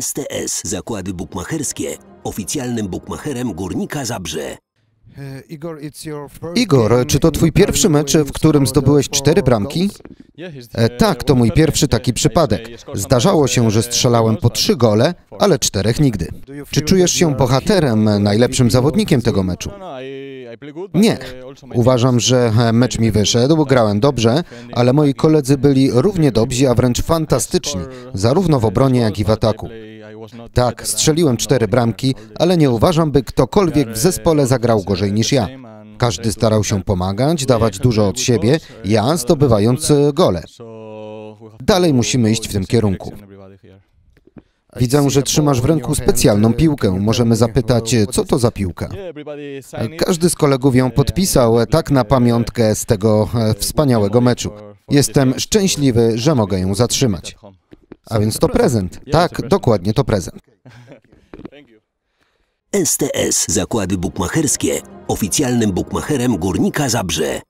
STS Zakłady Bukmacherskie, oficjalnym bukmacherem Górnika Zabrze. Igor, czy to twój pierwszy mecz, w którym zdobyłeś cztery bramki? E, tak, to mój pierwszy taki przypadek. Zdarzało się, że strzelałem po trzy gole, ale czterech nigdy. Czy czujesz się bohaterem, najlepszym zawodnikiem tego meczu? Nie. Uważam, że e, mecz mi wyszedł, grałem dobrze, ale moi koledzy byli równie dobrzy, a wręcz fantastyczni, zarówno w obronie, jak i w ataku. Tak, strzeliłem cztery bramki, ale nie uważam, by ktokolwiek w zespole zagrał gorzej niż ja. Każdy starał się pomagać, dawać dużo od siebie, ja zdobywając e, gole. Dalej musimy iść w tym kierunku. Widzę, że trzymasz w ręku specjalną piłkę. Możemy zapytać, co to za piłka? Każdy z kolegów ją podpisał, tak na pamiątkę z tego e, wspaniałego meczu. Jestem szczęśliwy, że mogę ją zatrzymać. A więc to prezent. Tak, dokładnie to prezent. STS Zakłady Bukmacherskie, oficjalnym bukmacherem Górnika Zabrze.